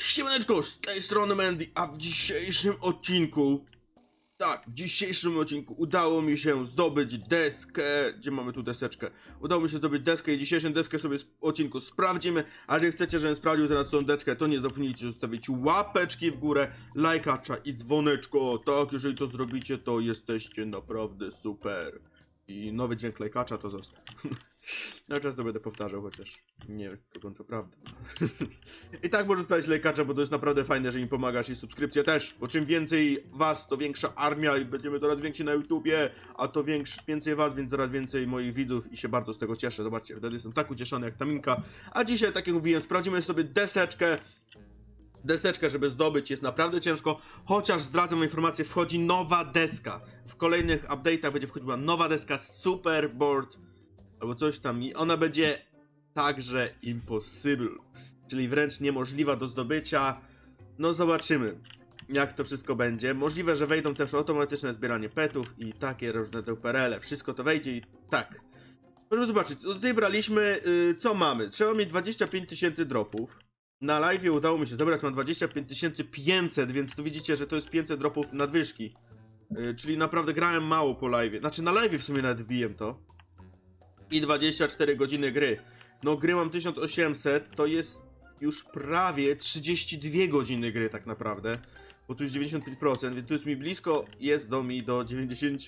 Siemaneczko, z tej strony Mandy, a w dzisiejszym odcinku tak, w dzisiejszym odcinku udało mi się zdobyć deskę. Gdzie mamy tu deseczkę? Udało mi się zdobyć deskę i dzisiejszą deskę sobie w odcinku sprawdzimy. A jeżeli chcecie, żebym sprawdził teraz tą deskę, to nie zapomnijcie zostawić łapeczki w górę, lajkacza i dzwoneczko. Tak, jeżeli to zrobicie, to jesteście naprawdę super. I nowy dźwięk lajkacza to zostaw. Ja często będę powtarzał, chociaż nie jest do końca prawda. I tak możesz stać lajkacza, bo to jest naprawdę fajne, że im pomagasz i subskrypcja też, bo czym więcej was, to większa armia i będziemy coraz więksi na YouTubie, a to więcej was, więc coraz więcej moich widzów i się bardzo z tego cieszę. Zobaczcie, wtedy jestem tak ucieszony jak ta minka. A dzisiaj, tak jak mówiłem, sprawdzimy sobie deseczkę. Deseczkę, żeby zdobyć jest naprawdę ciężko, chociaż zdradzę informację, wchodzi nowa deska. W kolejnych update'ach będzie wchodziła nowa deska Superboard albo coś tam i ona będzie także impossible, czyli wręcz niemożliwa do zdobycia. No zobaczymy, jak to wszystko będzie. Możliwe, że wejdą też automatyczne zbieranie petów i takie różne duperele. Wszystko to wejdzie i tak. Możemy zobaczyć, zebraliśmy, yy, co mamy. Trzeba mieć 25 tysięcy dropów. Na live udało mi się zebrać, mam 25 500, więc tu widzicie, że to jest 500 dropów nadwyżki. Yy, czyli naprawdę grałem mało po live. Znaczy na live w sumie nawet wbiłem to i 24 godziny gry. No gry mam 1800, to jest już prawie 32 godziny gry tak naprawdę, bo tu jest 95%, więc tu jest mi blisko, jest do mi do 90,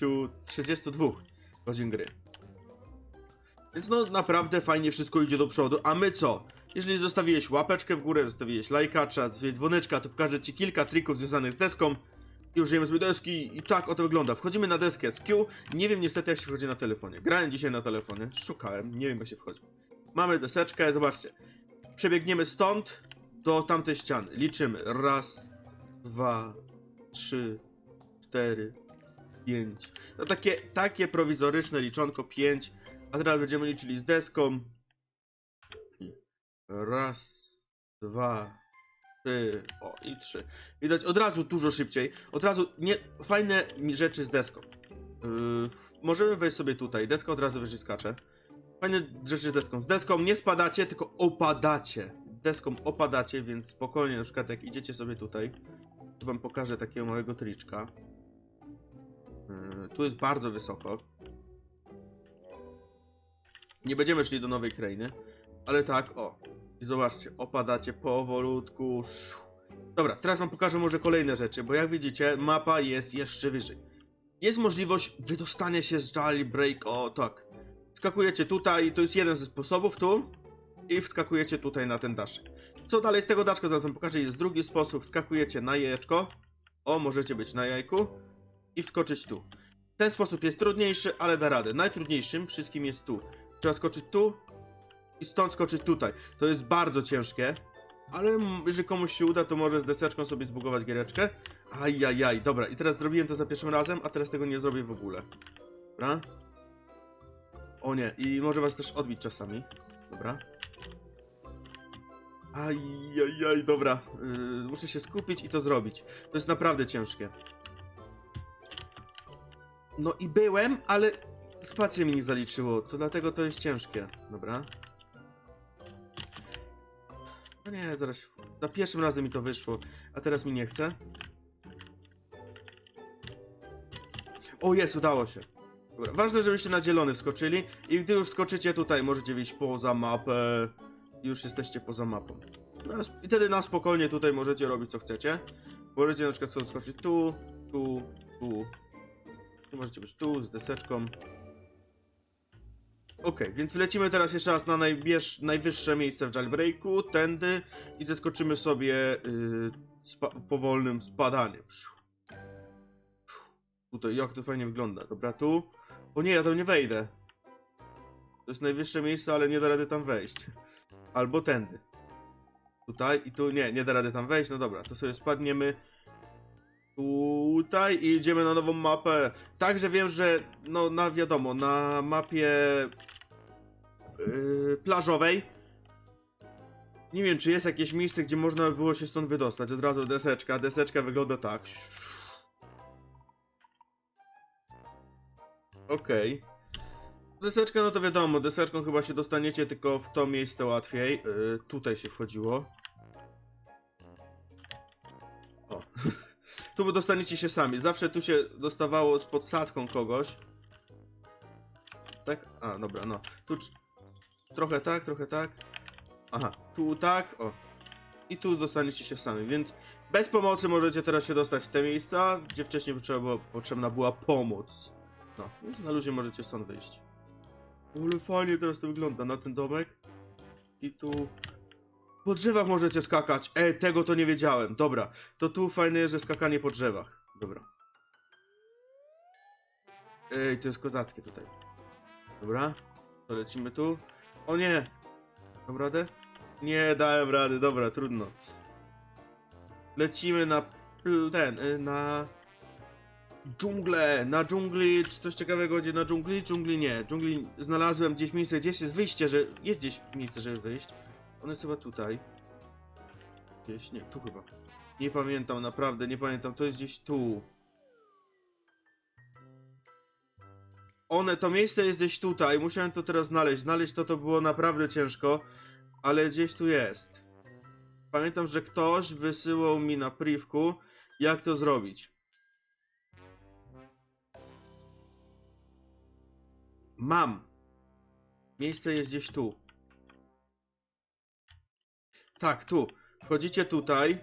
32 godzin gry. Więc no naprawdę fajnie wszystko idzie do przodu, a my co? Jeżeli zostawiłeś łapeczkę w górę, zostawiłeś lajkacza, dzwoneczka, to pokażę Ci kilka trików związanych z deską i użyjemy sobie deski i tak oto wygląda. Wchodzimy na deskę z Q. Nie wiem niestety jak się wchodzi na telefonie. Grałem dzisiaj na telefonie, szukałem, nie wiem jak się wchodzi. Mamy deseczkę, zobaczcie. Przebiegniemy stąd do tamtej ściany. Liczymy. Raz, dwa, trzy, cztery, pięć. No takie, takie prowizoryczne liczonko pięć. A teraz będziemy liczyli z deską. Raz, dwa, trzy, o i trzy. Widać od razu dużo szybciej. Od razu nie, fajne rzeczy z deską. Yy, możemy wejść sobie tutaj. Deska od razu wyżej skacze. Fajne rzeczy z deską. Z deską nie spadacie, tylko opadacie. Deską opadacie, więc spokojnie, na przykład jak idziecie sobie tutaj, to wam pokażę takiego małego triczka. Yy, tu jest bardzo wysoko. Nie będziemy szli do nowej krainy, ale tak, o. I zobaczcie, opadacie powolutku. Dobra, teraz wam pokażę może kolejne rzeczy, bo jak widzicie, mapa jest jeszcze wyżej. Jest możliwość wydostania się z jailbreak, o tak. Skakujecie tutaj, to jest jeden ze sposobów tu. I wskakujecie tutaj na ten daszek. Co dalej z tego daszka zaraz wam pokażę, jest drugi sposób. Wskakujecie na jajeczko. O, możecie być na jajku. I wskoczyć tu. Ten sposób jest trudniejszy, ale da radę. Najtrudniejszym wszystkim jest tu. Trzeba skoczyć tu i stąd skoczyć tutaj. To jest bardzo ciężkie. Ale jeżeli komuś się uda, to może z deseczką sobie zbugować giereczkę. Ajajaj, dobra. I teraz zrobiłem to za pierwszym razem, a teraz tego nie zrobię w ogóle. Dobra? O nie, i może was też odbić czasami. Dobra. Ajajaj, dobra. Yy, muszę się skupić i to zrobić. To jest naprawdę ciężkie. No i byłem, ale spację mi nie zaliczyło, to dlatego to jest ciężkie. Dobra. Nie, zaraz. Za pierwszym razem mi to wyszło, a teraz mi nie chce. O jest, udało się. Dobra, ważne, żebyście na zielony wskoczyli i gdy już wskoczycie tutaj, możecie wyjść poza mapę. Już jesteście poza mapą. No, I wtedy na spokojnie tutaj możecie robić co chcecie. Możecie na przykład skoczyć tu, tu, tu. Tu możecie być tu z deseczką. Okej, więc wlecimy teraz jeszcze raz na najbierz, najwyższe miejsce w jailbreaku, tędy i zeskoczymy sobie yy, spa powolnym spadaniem. Tutaj, jak to fajnie wygląda. Dobra, tu. O nie, ja tam nie wejdę. To jest najwyższe miejsce, ale nie da rady tam wejść. Albo tędy. Tutaj i tu, nie, nie da rady tam wejść. No dobra, to sobie spadniemy tutaj i idziemy na nową mapę. Także wiem, że no na wiadomo, na mapie yy, plażowej nie wiem, czy jest jakieś miejsce, gdzie można by było się stąd wydostać. Od razu deseczka. Deseczka wygląda tak. Okej. Deseczka, no to wiadomo, deseczką chyba się dostaniecie tylko w to miejsce łatwiej. Yy, tutaj się wchodziło. Tu dostaniecie się sami. Zawsze tu się dostawało z podsadzką kogoś. Tak? A, dobra, no. Tu trochę tak, trochę tak. Aha, tu tak, o. I tu dostaniecie się sami, więc bez pomocy możecie teraz się dostać w te miejsca, gdzie wcześniej potrzeba było, potrzebna była pomoc. No, więc na luzie możecie stąd wyjść. Ale fajnie teraz to wygląda na ten domek. I tu... Po drzewach możecie skakać. Ej, tego to nie wiedziałem. Dobra, to tu fajne jest, że skakanie po drzewach. Dobra. Ej, to jest kozackie tutaj. Dobra, to lecimy tu. O nie! Dam radę? Nie, dałem rady, dobra, trudno. Lecimy na ten, y, na dżunglę, na dżungli, coś ciekawego gdzie na dżungli, dżungli nie, dżungli znalazłem gdzieś miejsce, gdzieś jest wyjście, że jest gdzieś miejsce, żeby wyjść. On jest chyba tutaj. Gdzieś, nie, tu chyba. Nie pamiętam, naprawdę, nie pamiętam, to jest gdzieś tu. One, to miejsce jest gdzieś tutaj, musiałem to teraz znaleźć, znaleźć to to było naprawdę ciężko, ale gdzieś tu jest. Pamiętam, że ktoś wysyłał mi na privku, jak to zrobić. Mam. Miejsce jest gdzieś tu. Tak, tu. Wchodzicie tutaj.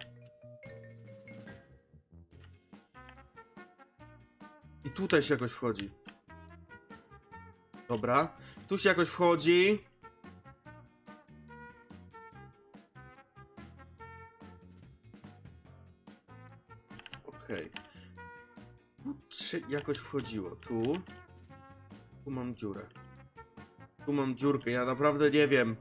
I tutaj się jakoś wchodzi. Dobra. Tu się jakoś wchodzi. Okej. Tu Czy jakoś wchodziło? Tu. Tu mam dziurę. Tu mam dziurkę, ja naprawdę nie wiem.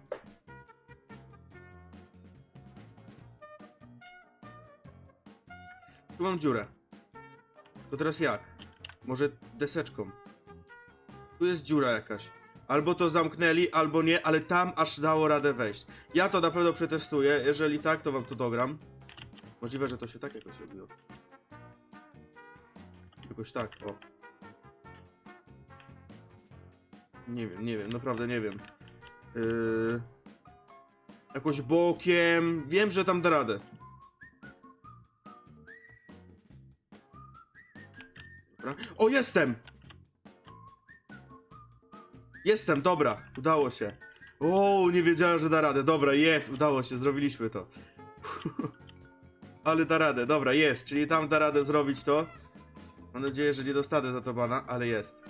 Tu mam dziurę. Tylko teraz jak? Może deseczką. Tu jest dziura jakaś. Albo to zamknęli, albo nie, ale tam aż dało radę wejść. Ja to na pewno przetestuję. Jeżeli tak, to wam to dogram. Możliwe, że to się tak jakoś robiło. Jakoś tak, o. Nie wiem, nie wiem, naprawdę nie wiem. Yy... Jakoś bokiem. Wiem, że tam da radę. Dobra. O, jestem! Jestem, dobra, udało się. O, nie wiedziałem, że da radę. Dobra, jest, udało się, zrobiliśmy to. Ale da radę, dobra, jest, czyli tam da radę zrobić to. Mam nadzieję, że nie dostanę za to bana, ale jest.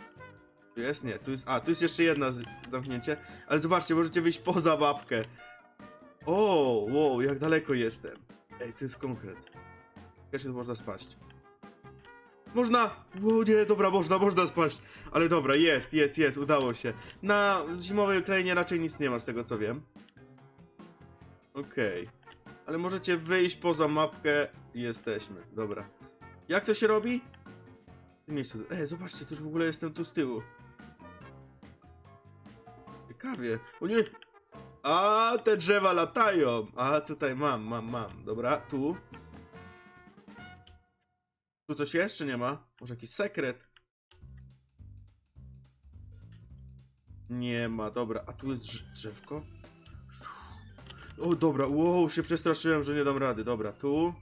Tu jest? Nie, tu jest. A, tu jest jeszcze jedna z- zamknięcie. Ale zobaczcie, możecie wyjść poza mapkę. O, wow, jak daleko jestem. Ej, to jest konkret. Jeszcze tu można spaść. Można! O nie, dobra, można, można spaść. Ale dobra, jest, jest, jest, udało się. Na zimowej krainie raczej nic nie ma, z tego co wiem. Okej. Ale możecie wyjść poza mapkę jesteśmy. Dobra. Jak to się robi? Miejscu. Ej, zobaczcie, to już w ogóle jestem tu z tyłu. Ciekawie. O nie! A, te drzewa latają! A, tutaj mam, mam, mam. Dobra, tu. Tu coś jeszcze nie ma? Może jakiś sekret? Nie ma, dobra. A tu jest drz- drzewko? O, dobra, wow, się przestraszyłem, że nie dam rady. Dobra, tu.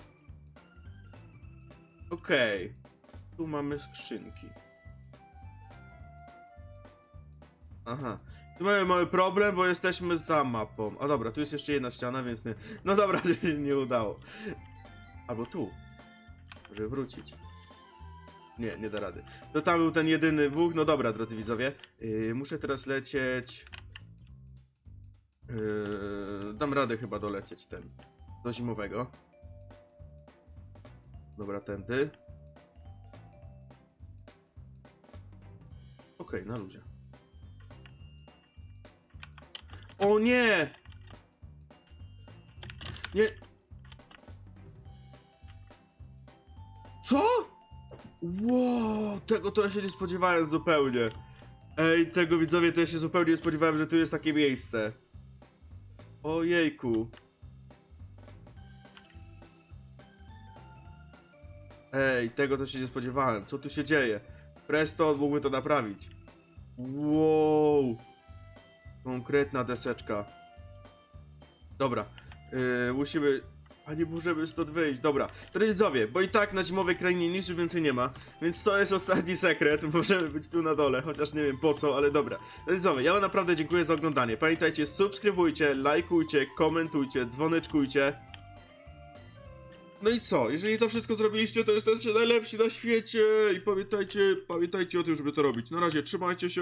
Okej. Tu mamy skrzynki. Aha. Tu mamy mały problem, bo jesteśmy za mapą. A dobra, tu jest jeszcze jedna ściana, więc nie. No dobra, że się nie udało. Albo tu. Żeby wrócić. Nie, nie da rady. To tam był ten jedyny Bóg. No dobra, drodzy widzowie. Yy, muszę teraz lecieć. Yy, dam radę chyba dolecieć ten. Do zimowego. Dobra, tędy. Okej, na luzie. O nie! Nie. Co? Wow, tego to ja się nie spodziewałem zupełnie. Ej, tego widzowie to ja się zupełnie nie spodziewałem, że tu jest takie miejsce. Ojejku. Ej, tego to się nie spodziewałem. Co tu się dzieje? Preston mógłby to naprawić. Wow. Konkretna deseczka. Dobra. Yy, musimy a nie możemy stąd wyjść. Dobra, widzowie, bo i tak na zimowej krainie nic już więcej nie ma, więc to jest ostatni sekret. Możemy być tu na dole, chociaż nie wiem po co, ale dobra. Widzowie, ja wam naprawdę dziękuję za oglądanie. Pamiętajcie, subskrybujcie, lajkujcie, komentujcie, dzwoneczkujcie. No i co? Jeżeli to wszystko zrobiliście, to jesteście najlepsi na świecie! I pamiętajcie, pamiętajcie o tym, żeby to robić. Na razie, trzymajcie się!